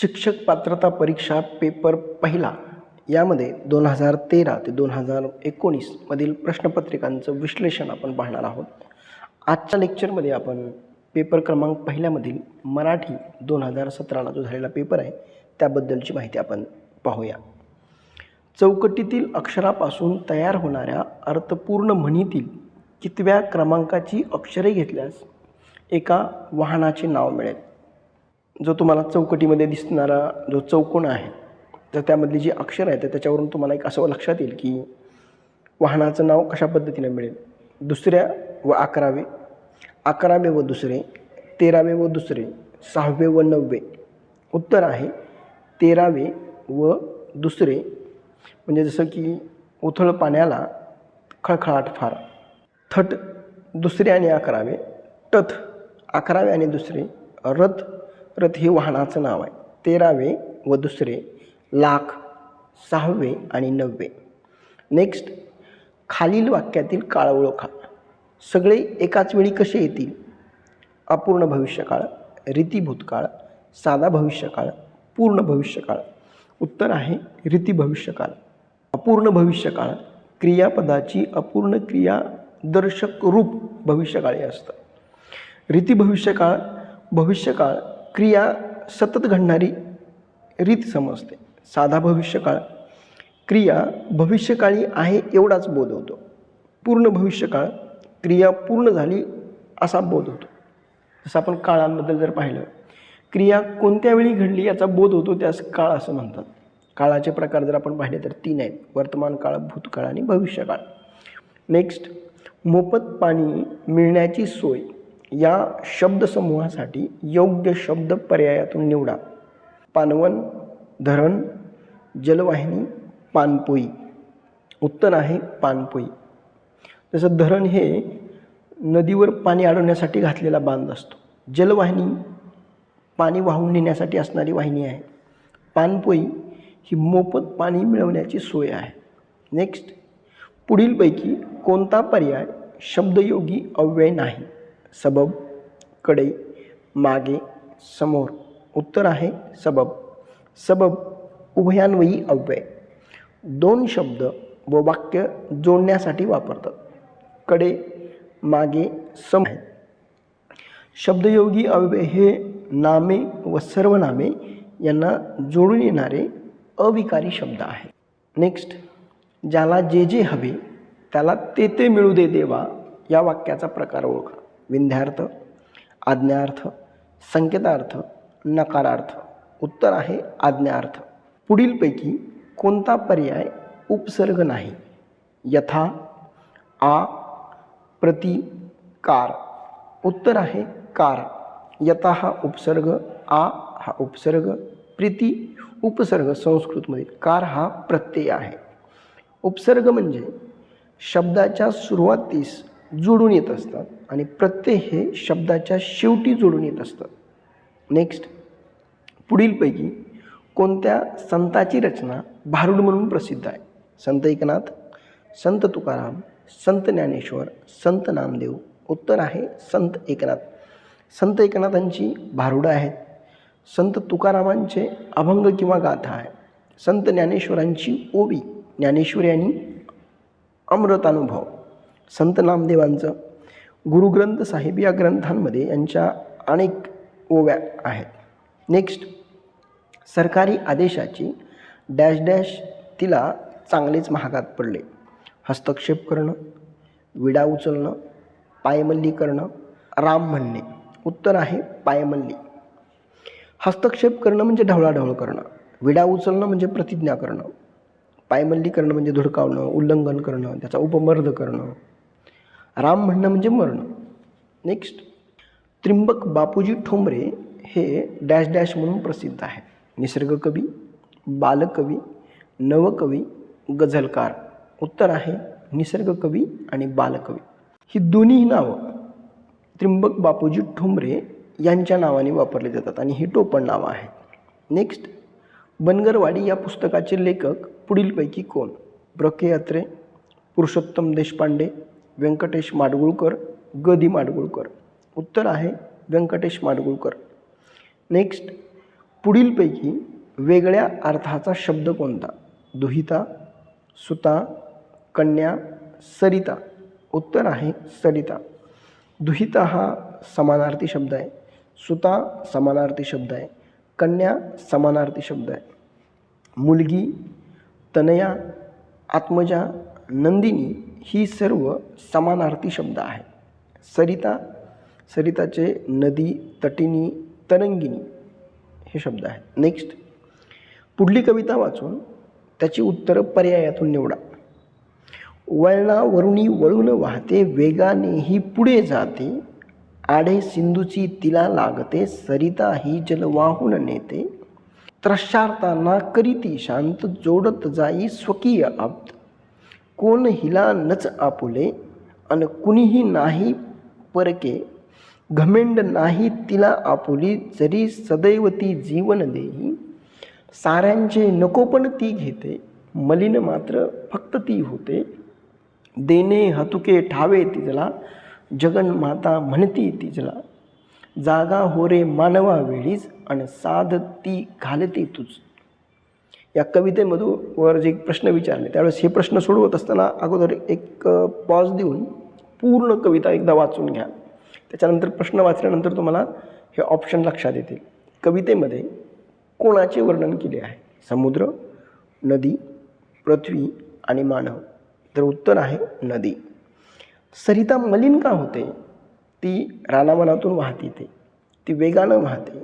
शिक्षक पात्रता परीक्षा पेपर पहिला यामध्ये दोन हजार तेरा ते दोन हजार एकोणीसमधील प्रश्नपत्रिकांचं विश्लेषण आपण पाहणार आहोत. आजच्या लेक्चरमध्ये आपण पेपर क्रमांक पहिल्यामधील मराठी दोन हजार सतराला जो झालेला पेपर आहे त्याबद्दलची माहिती आपण पाहूया. चौकटीतील अक्षरापासून तयार होणाऱ्या अर्थपूर्ण म्हणीतील कितव्या क्रमांकाची अक्षरे घेतल्यास एका वाहनाचे नाव मिळेल? जो तुम्हाला चौकटीमध्ये दिसणारा जो चौकोन आहे तर त्यामधली जी अक्षर आहे तर त्याच्यावरून तुम्हाला एक असं लक्षात येईल की वाहनाचं नाव कशा पद्धतीने मिळेल? दुसऱ्या व अकरावे अकरावे व दुसरे तेरावे व दुसरे सहावे व नववे. उत्तर आहे तेरावे व दुसरे. म्हणजे जसं की उथळ पाण्याला खळखळाट फार. थट दुसरे आणि अकरावे. टथ अकरावे आणि दुसरे. रथ रथ हे वाहनाचं नाव आहे. तेरावे व दुसरे लाख सहावे आणि नववे. नेक्स्ट खालील वाक्यातील काळ ओळखा. सगळे एकाच वेळी कसे येतील? अपूर्ण भविष्यकाळ रीती भूतकाळ साधा भविष्यकाळ पूर्ण भविष्यकाळ. उत्तर आहे रीती भविष्यकाळ. अपूर्ण भविष्यकाळ क्रियापदाची अपूर्ण क्रियादर्शक रूप भविष्यकाळी असतं. रीती भविष्यकाळ भविष्यकाळ क्रिया सतत घडणारी रीत समजते. साधा भविष्यकाळ. क्रिया भविष्यकाळी आहे एवढाच बोध होतो. पूर्ण भविष्यकाळ क्रिया पूर्ण झाली असा बोध होतो. जसं आपण काळांबद्दल जर पाहिलं क्रिया कोणत्या वेळी घडली याचा बोध होतो त्यास काळ असं म्हणतात. काळाचे प्रकार जर आपण पाहिले तर तीन आहेत. वर्तमान काळ भूतकाळ आणि भविष्यकाळ. नेक्स्ट मोफत पाणी मिळण्याची सोय. या शब्दसमूहासाठी योग्य शब्द पर्यायातून निवडा. पानवन धरण जलवाहिनी पानपोई. उत्तर आहे पानपोई. तसं धरण हे नदीवर पाणी अडवण्यासाठी घातलेला बांध असतो. जलवाहिनी पाणी वाहून नेण्यासाठी असणारी वाहिनी आहे. पानपोई ही मोफत पाणी मिळवण्याची सोय आहे. नेक्स्ट पुढीलपैकी कोणता पर्याय शब्दयोगी अव्यय नाही? सबबकडे मागे समोर. उत्तर आहे सबब. सबब उभयान्वयी अव्यय. दोन शब्द व वाक्य जोडण्यासाठी वापरतात. कडे मागे सम शब्दयोगी अव्यय हे नामे व सर्वनामे यांना जोडून येणारे अविकारी शब्द आहे नेक्स्ट ज्याला जे जे हवे त्याला ते ते मिळू दे देवा या वाक्याचा प्रकार ओळखा. विंध्यार्थ आज्ञार्थ संकेतार्थ नकारार्थ. उत्तर आहे आज्ञार्थ. पुढीलपैकी कोणता पर्याय उपसर्ग नाही? यथा आ प्रति कार उत्तर आहे कार. यथा हा उपसर्ग आ हा उपसर्ग प्रीती उपसर्ग संस्कृतमध्ये. कार हा प्रत्यय आहे. उपसर्ग म्हणजे शब्दाच्या सुरुवातीस जोडून येत असतात आणि प्रत्यय हे शब्दाच्या शेवटी जोडून येत असतात. नेक्स्ट पुढीलपैकी कोणत्या संताची रचना भारुड म्हणून प्रसिद्ध आहे? संत एकनाथ संत तुकाराम संत ज्ञानेश्वर संत नामदेव. उत्तर आहे संत एकनाथ. संत एकनाथांची भारुडं आहेत. संत तुकारामांचे अभंग किंवा गाथा आहे. संत ज्ञानेश्वरांची ओवी ज्ञानेश्वरी आणि अमृतानुभव. संत नामदेवांचं गुरुग्रंथ साहेब या ग्रंथांमध्ये यांच्या अनेक ओव्या आहेत. नेक्स्ट सरकारी आदेशाची डॅश डॅश तिला चांगलेच महागात पडले. हस्तक्षेप करणं विडा उचलणं पायमल्ली करणं राम म्हणणे. उत्तर आहे पायमल्ली. हस्तक्षेप करणं म्हणजे ढवळाढवळ करणं. विडा उचलणं म्हणजे प्रतिज्ञा करणं. पायमल्ली करणं म्हणजे धुडकावणं उल्लंघन करणं त्याचा उपमर्द करणं. राम म्हणणं म्हणजे मरणं. नेक्स्ट त्रिंबक बापूजी ठोंबरे हे डॅश डॅश म्हणून प्रसिद्ध आहेत. निसर्गकवी बालकवी नवकवी गझलकार. उत्तर आहे निसर्गकवी आणि बालकवी. ही दोन्ही नावं त्रिंबक बापूजी ठोंबरे यांच्या नावाने वापरले जातात आणि ही टोपण नावं आहेत. नेक्स्ट बनगरवाडी या पुस्तकाचे लेखक पुढीलपैकी कोण? ब्रके अत्रे पुरुषोत्तम देशपांडे व्यंकटेश माडगुळकर ग दी माडगुळकर. उत्तर आहे व्यंकटेश माडगुळकर. नेक्स्ट पुढीलपैकी वेगळ्या अर्थाचा शब्द कोणता? दुहिता सुता कन्या सरिता. उत्तर आहे सरिता. दुहिता हा समानार्थी शब्द आहे. सुता समानार्थी शब्द आहे. कन्या समानार्थी शब्द आहे. मुलगी तनया आत्मजा नंदिनी ही सर्व समानार्थी शब्द आहे सरिता सरिताचे नदी तटिनी तरंगिनी हे शब्द आहेत. नेक्स्ट पुढली कविता वाचून त्याची उत्तरं पर्यायातून निवडा. वळणावरुणी वळून वाहते वेगानेही पुढे जाते आडे सिंधूची तिला लागते सरिता ही जल वाहून नेते. त्रशार्थांना करीती शांत जोडत जाई स्वकीय आप्त. कोण हिला नच आपुले अन कुणीही नाही परके घमेंड नाही तिला आपुली जरी सदैव ती जीवन देई साऱ्यांचे नको पण ती घेते मलिन मात्र फक्त ती होते. देणे हतुके ठावे तिजला जगन्माता म्हणती तिजला जागा होरे मानवा वेळीच आणि साध ती घालते तुझ. या कवितेमधून वर जे प्रश्न विचारले त्यावेळेस हे प्रश्न सोडवत असताना अगोदर एक पॉज देऊन पूर्ण कविता एकदा वाचून घ्या. त्याच्यानंतर प्रश्न वाचल्यानंतर तुम्हाला हे ऑप्शन लक्षात येतील. कवितेमध्ये कोणाचे वर्णन केले आहे? समुद्र नदी पृथ्वी आणि मानव. तर उत्तर आहे नदी. सरिता मलिन का होते? ती रानावनातून वाहते ते ती वेगानं वाहते.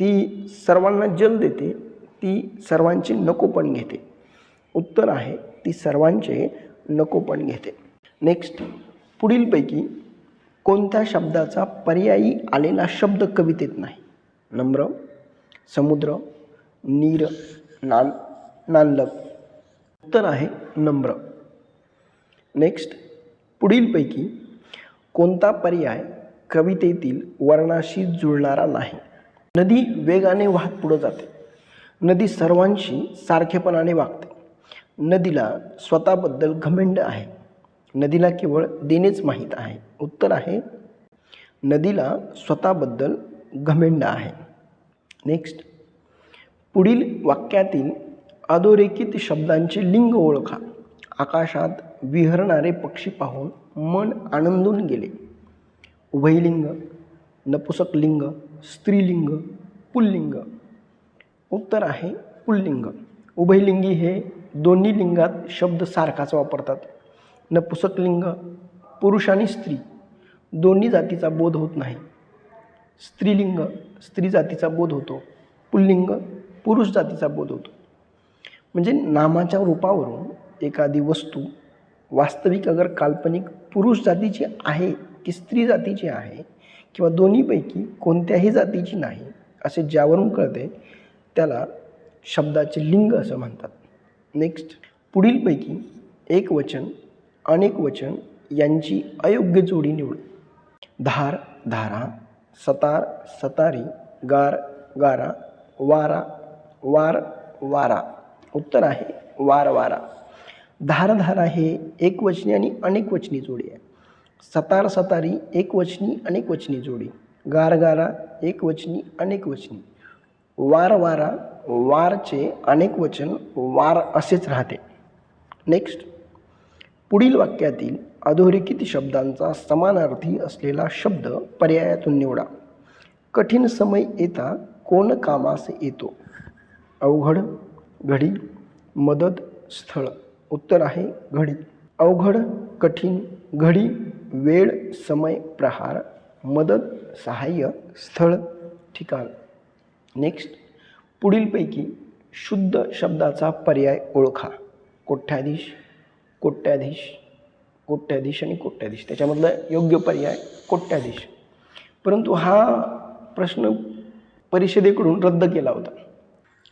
ती सर्वांना जल देते. ती सर्वांचे नकोपण घेते. उत्तर आहे ती सर्वांचे नको पण घेते. नेक्स्ट पुढीलपैकी कोणत्या शब्दाचा पर्यायी आलेला शब्द कवितेत नाही? नम्र समुद्र नीर नान नानलक उत्तर आहे नम्र. नेक्स्ट पुढीलपैकी कोणता पर्याय कवितेतील वर्णाशी जुळणारा नाही? नदी वेगाने वाहत पुढं जाते. नदी सर्वांशी सारखेपणाने वागते. नदीला स्वतःबद्दल घमेंड आहे. नदीला केवळ देणेच माहीत आहे. उत्तर आहे नदीला स्वतःबद्दल घमेंड आहे. नेक्स्ट पुढील वाक्यातील अधोरेखित शब्दांचे लिंग ओळखा. आकाशात विहरणारे पक्षी पाहून मन आनंदून गेले. उभयलिंग नपुसकलिंग स्त्रीलिंग पुल्लिंग. उत्तर आहे पुल्लिंग. उभयलिंगी हे दोन्ही लिंगात शब्द सारखाच वापरतात. नपुसकलिंग पुरुष आणि स्त्री दोन्ही जातीचा बोध होत नाही. स्त्रीलिंग स्त्री जातीचा बोध होतो. पुल्लिंग पुरुष जातीचा बोध होतो. म्हणजे नामाच्या रूपावरून एखादी वस्तू वास्तविक अगर काल्पनिक पुरुष जातीची आहे की स्त्री जातीची आहे किंवा दोन्हीपैकी कोणत्याही जातीची नाही असे ज्यावरून कळते त्याला शब्दाचे लिंग असं म्हणतात. नेक्स्ट पुढीलपैकी एक वचन अनेक वचन यांची अयोग्य जोडी निवड. धार धारा सतार सतारी गार गारा वारा वार वारा. उत्तर आहे वार वारा. धारधारा हे एकवचनी आणि अनेकवचनी जोडी आहे. सतार सतारी एकवचनी अनेकवचनी जोडी. गारगारा एकवचनी अनेकवचनी वार वारा वारचे अनेक वचन वार असेच राहते. नेक्स्ट पुढील वाक्यातील अधोरेखित शब्दांचा समानार्थी असलेला शब्द पर्यायातून निवडा. कठीण समय येता कोण कामास येतो? अवघड घडी मदत स्थळ. उत्तर आहे घडी. अवघड कठीण घडी वेळ समय प्रहार मदत सहाय्य स्थळ ठिकाण. नेक्स्ट पुढीलपैकी शुद्ध शब्दाचा पर्याय ओळखा. कोठ्याधीश कोट्याधीश कोट्याधीश आणि कोट्याधीश. त्याच्यामधला योग्य पर्याय कोट्याधीश. परंतु हा प्रश्न परिषदेकडून रद्द केला होता.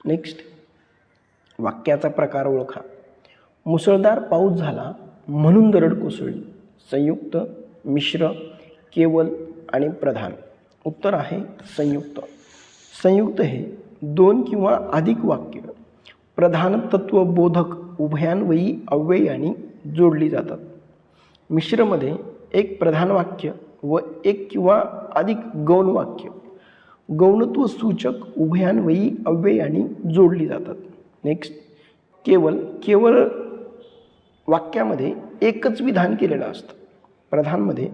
नेक्स्ट वाक्याचा प्रकार ओळखा. मुसळधार पाऊस झाला म्हणून दरड कोसळली. संयुक्त मिश्र केवल आणि प्रधान. उत्तर आहे संयुक्त. संयुक्त हे दोन किंवा अधिक वाक्य. प्रधान तत्त्वबोधक उभयान्वयी अव्ययाने जोडली जातात. मिश्रमध्ये एक प्रधान वाक्य व एक किंवा अधिक गौण वाक्य. गौणत्व सूचक उभयान्वयी अव्ययाने जोडली जातात. नेक्स्ट केवल केवळ वाक्यामध्ये एकच विधान केलेलं असतं. प्रधानमध्ये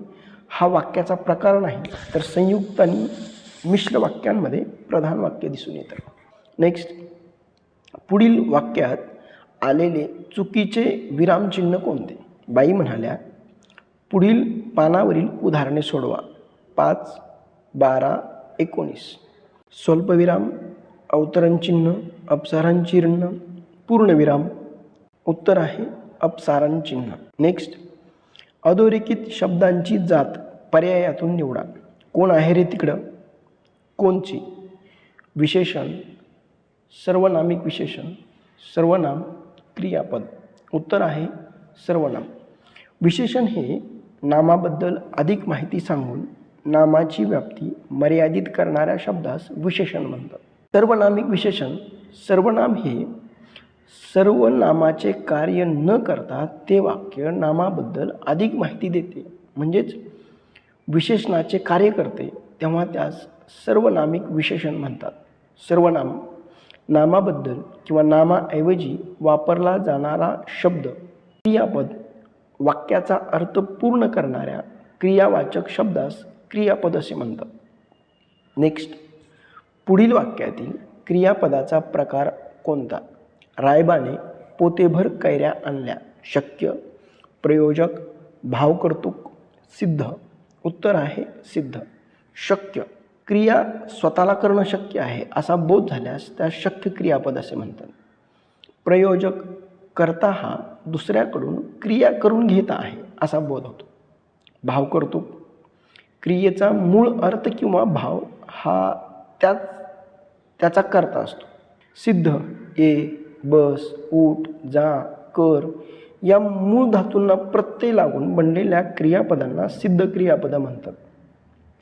हा वाक्याचा प्रकार नाही तर संयुक्तांनी मिश्र वाक्यांमध्ये प्रधान वाक्य दिसून येतं. नेक्स्ट पुढील वाक्यात आलेले चुकीचे विरामचिन्ह कोणते? बाई म्हणाल्या पुढील पानावरील उदाहरणे सोडवा. पाच बारा एकोणीस. स्वल्पविराम अवतरणचिन्ह अपसारणचिन्ह पूर्णविराम उत्तर आहे अपसारणचिन्ह नेक्स्ट अधोरेखित शब्दांची जात पर्यायातून निवडा. कोण आहे रे तिकडं? कोणची? विशेषण सर्वनामिक विशेषण सर्वनाम क्रियापद. उत्तर आहे सर्वनाम. विशेषण हे नामाबद्दल अधिक माहिती सांगून नामाची व्याप्ती मर्यादित करणाऱ्या शब्दास विशेषण म्हणतात. सर्वनामिक विशेषण सर्वनाम हे सर्वनामाचे कार्य न करता ते वाक्य नामाबद्दल अधिक माहिती देते. म्हणजेच विशेषणाचे कार्य करते तेव्हा त्यास सर्वनामिक विशेषण म्हणतात. सर्वनाम नामाबद्दल किंवा नामाऐवजी वापरला जाणारा शब्द. क्रियापद वाक्याचा अर्थ पूर्ण करणाऱ्या क्रियावाचक शब्दास क्रियापद असे म्हणतात. नेक्स्ट पुढील वाक्यातील क्रियापदाचा प्रकार कोणता? रायबाने पोतेभर कैऱ्या आणल्या. शक्य प्रयोजक भावकर्तुक सिद्ध. उत्तर आहे सिद्ध. शक्य. क्रिया स्वतःला करणं शक्य आहे असा बोध झाल्यास त्या शक्य क्रियापद असे म्हणतात. प्रयोजक करता हा दुसऱ्याकडून क्रिया करून घेत आहे असा बोध होतो. भाव करतो. क्रियेचा मूळ अर्थ किंवा भाव हा त्याच त्याचा करता असतो. सिद्ध ये बस ऊट जा कर या मूळ धातूंना प्रत्यय लागून बनलेल्या क्रियापदांना सिद्ध क्रियापदं म्हणतात.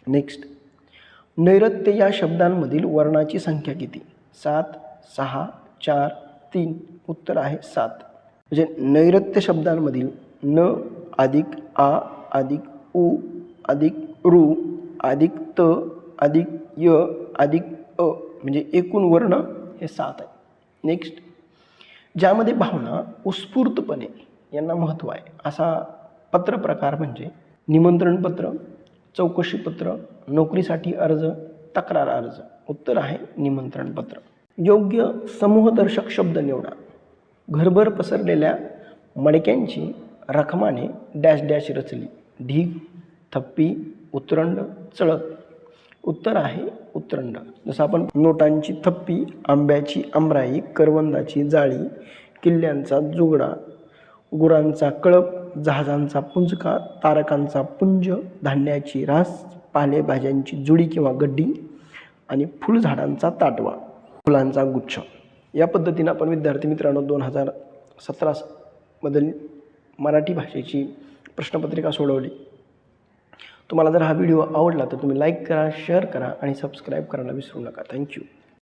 नेक्स्ट नैऋत्य या शब्दांमधील वर्णाची संख्या किती? सात सहा चार तीन. उत्तर आहे सात. म्हणजे नैऋत्य शब्दांमधील न अधिक आ अधिक उ अधिक ऋ अधिक त अधिक य अधिक अ म्हणजे एकूण वर्ण हे सात आहे. नेक्स्ट ज्यामध्ये भावना उत्स्फूर्तपणे यांना महत्त्व आहे. असा पत्रप्रकार म्हणजे निमंत्रणपत्र चौकशीपत्र नोकरीसाठी अर्ज तक्रार अर्ज. उत्तर आहे निमंत्रणपत्र. योग्य समूहदर्शक शब्द निवडा. घरभर पसरलेल्या मडक्यांची रखमाने डॅश डॅश रचली. ढीग थप्पी उतरंड चळत उत्तर आहे उतरंड. जसं आपण नोटांची थप्पी आंब्याची आमराई करवंदाची जाळी किल्ल्यांचा जुगडा गुरांचा कळप जहाजांचा पुंजका तारकांचा पुंज धान्याची रास पालेभाज्यांची जुडी किंवा गड्डी आणि फुलझाडांचा ताटवा फुलांचा गुच्छ. या पद्धतीनं आपण विद्यार्थी मित्रांनो दोन हजार सतरामधील मराठी भाषेची प्रश्नपत्रिका सोडवली. तुम्हाला जर हा व्हिडिओ आवडला तर तुम्ही लाईक करा शेअर करा आणि सबस्क्राईब करायला विसरू नका. थँक्यू